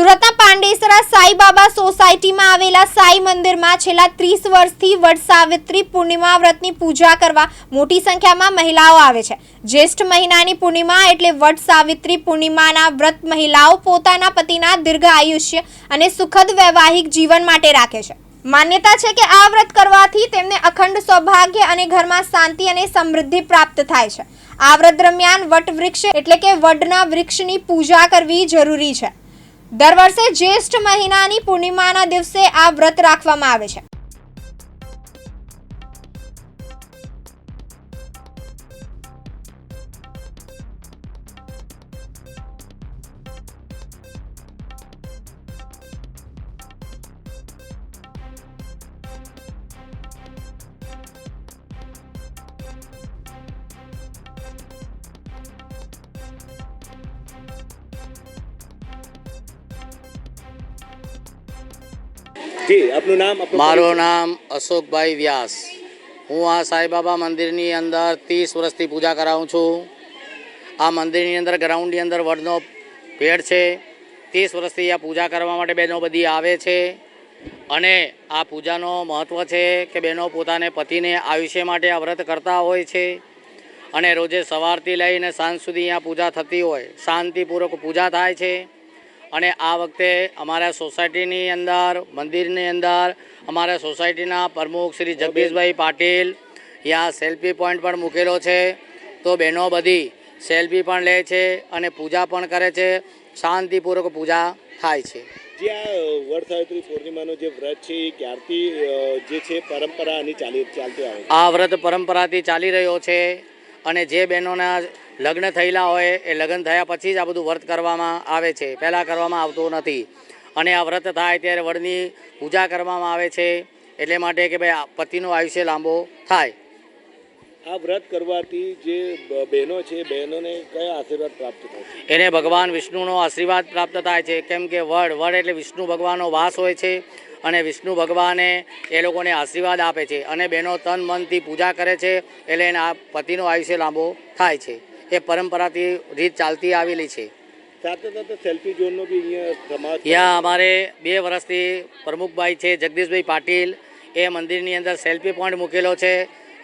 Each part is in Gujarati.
સુરતના પાંડેસરા સાઈબાબા સોસાયટીમાં આવેલા સાઈ મંદિરમાં છેલ્લા ત્રીસ વર્ષથી વડ સાવિત્રી પૂર્ણિમા વ્રતની પૂજા કરવા મોટી સંખ્યામાં મહિલાઓ આવે છે. જ્યેષ્ઠ મહિનાની પૂર્ણિમા એટલે વડ સાવિત્રી પૂર્ણિમાના વ્રત મહિલાઓ પોતાના પતિના દીર્ઘ આયુષ્ય અને સુખદ વૈવાહિક જીવન માટે રાખે છે. માન્યતા છે કે આ વ્રત કરવાથી તેમને અખંડ સૌભાગ્ય અને ઘરમાં શાંતિ અને સમૃદ્ધિ પ્રાપ્ત થાય છે. આ વ્રત દરમિયાન વટ વૃક્ષ એટલે કે વડના વૃક્ષની પૂજા કરવી જરૂરી છે. દર વર્ષે જ્યેષ્ઠ મહિનાની પૂર્ણિમાના દિવસે આ વ્રત રાખવામાં આવે છે. જી આપનું નામ મારું નામ અશોકભાઈ વ્યાસ. હું આ સાંઈબાબા મંદિરની અંદર ત્રીસ વર્ષથી પૂજા કરાવું છું. આ મંદિરની અંદર ગ્રાઉન્ડની અંદર વડનો પેડ છે. ત્રીસ વર્ષથી આ પૂજા કરવા માટે બહેનો બધી આવે છે. અને આ પૂજાનો મહત્ત્વ છે કે બહેનો પોતાને પતિને આયુષ્ય માટે આ વ્રત કરતા હોય છે. અને રોજે સવારથી લઈને સાંજ સુધી અહીંયા પૂજા થતી હોય. શાંતિપૂર્વક પૂજા થાય છે. અને આ વખતે અમારા સોસાયટીની અંદર મંદિરની અંદર અમારા સોસાયટીના પ્રમુખ શ્રી જગદીશભાઈ પાટીલ ત્યાં સેલ્ફી પોઈન્ટ પણ મૂકેલો છે. તો બહેનો બધી સેલ્ફી પણ લે છે અને પૂજા પણ કરે છે. શાંતિપૂર્વક પૂજા થાય છે. જે આ વડસાવિત્રી પૂર્ણિમાનો જે વ્રત છે એ ક્યારથી જે છે પરંપરા આની ચાલી ચાલતી આવે આ વ્રત પરંપરાથી ચાલી રહ્યો છે. અને જે બહેનોના લગ્ન થયેલા હોય એ લગ્ન થયા પછી જ આ બધું વ્રત કરવામાં આવે છે. પહેલાં કરવામાં આવતું નથી. અને આ વ્રત થાય ત્યારે વડની પૂજા કરવામાં આવે છે. એટલે માટે કે ભાઈ પતિનું આયુષ્ય લાંબો થાય. આ વ્રત કરવાથી જે બહેનો છે બહેનોને કયા આશીર્વાદ પ્રાપ્ત થાય છે? એને ભગવાન વિષ્ણુનો આશીર્વાદ પ્રાપ્ત થાય છે. કેમ કે વડ વડ એટલે વિષ્ણુ ભગવાનનો વાસ હોય છે અને વિષ્ણુ ભગવાને એ લોકોને આશીર્વાદ આપે છે અને બહેનો તન મનથી પૂજા કરે છે એટલે એના પતિનો આયુષ્ય લાંબો થાય છે. એ પરંપરાથી રીત ચાલતી આવેલી છે. સાથે સાથે સેલ્ફી ઝોનનો બી અહીંયા સમાજ ત્યાં અમારે બે વર્ષથી પ્રમુખભાઈ છે જગદીશભાઈ પાટીલ. એ મંદિરની અંદર સેલ્ફી પોઈન્ટ મૂકેલો છે.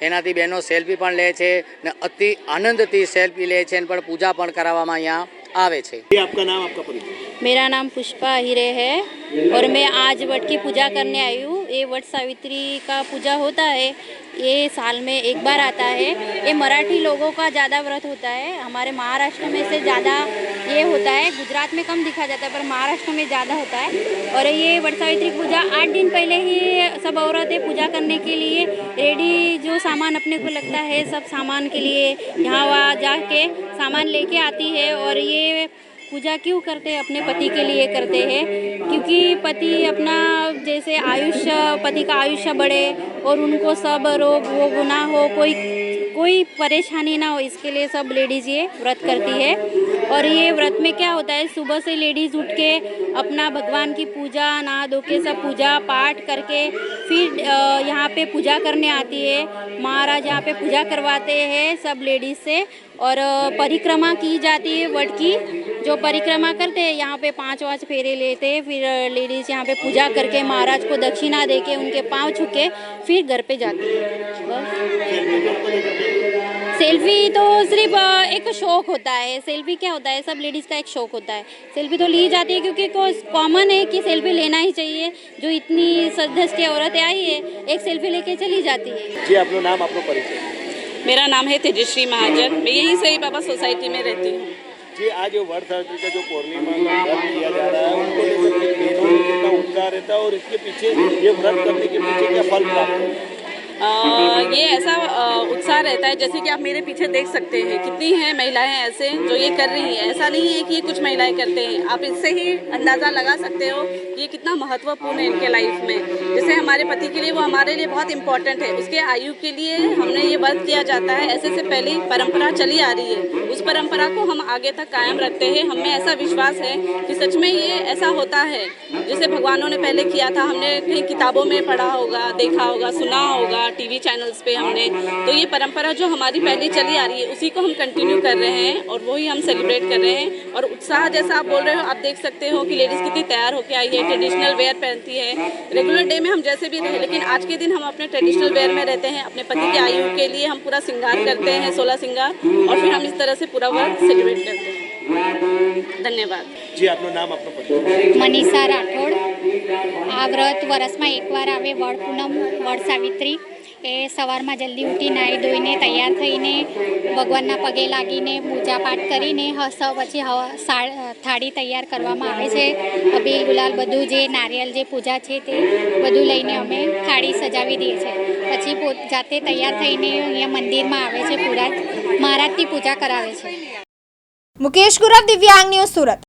એનાથી બહેનો સેલ્ફી પણ લે છે ને અતિ આનંદથી સેલ્ફી લે છે અને પણ પૂજા પણ કરાવવામાં અહીંયા આવે છે ये आपका नाम आपका परिचय मेरा नाम पुष्पा हिरे है और मैं आज वट की पूजा करने आई हूँ ये वट सावित्री का पूजा होता है, ये साल में एक बार आता है। ये मराठी लोगों का ज़्यादा व्रत होता है। हमारे महाराष्ट्र में से ज़्यादा ये होता है, गुजरात में कम दिखा जाता है, पर महाराष्ट्र में ज़्यादा होता है। और ये वट सावित्री पूजा आठ दिन पहले ही सब औरतें पूजा करने के लिए रेडी जो सामान अपने को लगता है, सब सामान के लिए यहाँ वहाँ जाके सामान लेके आती है। और ये पूजा क्यों करते हैं? अपने पति के लिए करते हैं? क्योंकि पति अपना जैसे आयुष्य, पति का आयुष्य बढ़े और उनको सब रोग, वो गुना हो, कोई कोई परेशानी ना हो, इसके लिए सब लेडीज़ ये व्रत करती है। और ये व्रत में क्या होता है? सुबह से लेडीज़ उठ के अपना भगवान की पूजा नहा धो के सब पूजा पाठ करके फिर यहाँ पे पूजा करने आती है। महाराज यहाँ पे पूजा करवाते हैं सब लेडीज़ से और परिक्रमा की जाती है वट की। जो परिक्रमा करते हैं, यहाँ पे पाँच वाँच फेरे लेते हैं, फिर लेडीज़ यहाँ पे पूजा करके महाराज को दक्षिणा दे के उनके पाँव छू के फिर घर पे जाती है। बस। सेल्फी तो सिर्फ़ एक शौक होता है। सेल्फी क्या होता है? सब लेडीज़ का एक शौक होता है। सेल्फी तो ली जाती है क्योंकि कॉमन है कि सेल्फी लेना ही चाहिए। जो इतनी सदस्य औरत आई है एक सेल्फी लेके चली जाती है। जी आप नाम आपको परिचय? मेरा नाम है तेजश्री महाजन। मैं यही सही बाबा सोसाइटी में रहती हूँ। जी आज जो वर्ष का जो पूर्णिमा का किया जा रहा है उनको लेकर कितना उत्साह रहता है और इसके पीछे ये व्रत करने के पीछे क्या फल प्राप्त है? ये ऐसा उत्साह रहता है जैसे कि आप मेरे पीछे देख सकते हैं। कितनी हैं महिलाएँ ऐसे जो ये कर रही हैं। ऐसा नहीं है कि ये कुछ महिलाएँ करते हैं। आप इससे ही अंदाज़ा लगा सकते हो ये कितना महत्वपूर्ण है इनके लाइफ में। जैसे हमारे पति के लिए वो हमारे लिए बहुत इंपॉर्टेंट है। उसके आयु के लिए हमने ये व्रत किया जाता है। ऐसे से पहले परंपरा चली आ रही है। परंपरा को हम आगे तक कायम रखते हैं। हमें ऐसा विश्वास है कि सच में ये ऐसा होता है। जैसे भगवानों ने पहले किया था, हमने कहीं किताबों में पढ़ा होगा, देखा होगा, सुना होगा, टीवी चैनल्स पे हमने। तो ये परंपरा जो हमारी पहले चली आ रही है, उसी को हम कंटिन्यू कर रहे हैं और वही हम सेलिब्रेट कर रहे हैं। और उत्साह जैसा आप बोल रहे हो, आप देख सकते हो कि लेडीज़ कितनी तैयार होकर आई है ट्रेडिशनल वेयर पहनती है। रेगुलर डे में हम जैसे भी रहे, लेकिन आज के दिन हम अपने ट्रेडिशनल वेयर में रहते हैं, अपने पति की आयु के लिए हम पूरा श्रृंगार करते हैं, सोलह श्रृंगार। और फिर हम इस तरह से पूरा वर्क सेलिब्रेट करते हैं ધન્યવાદ જી આપનું નામ આપનો પરિચય મનીષા રાઠોડ આ વ્રત વરસમાં એકવાર આવે વડ પૂનમ વડ સાવિત્રી એ સવારમાં જલ્દી ઉઠી નાહી ધોઈને તૈયાર થઈને ભગવાનના પગે લાગીને પૂજા પાઠ કરીને હસ પછી હવા સા- થાળી તૈયાર કરવામાં આવે છે અબીલ ગુલાલ બધું જે નારિયેલ જે પૂજા છે તે બધું લઈને અમે થાળી સજાવી દઈએ છીએ પછી જાતે તૈયાર થઈને અહીંયા મંદિરમાં આવે છે, પૂરા, મહારાજની પૂજા કરાવે છે. મુકેશ ગુરવ, દિવ્યાંગ ન્યૂઝ સુરત.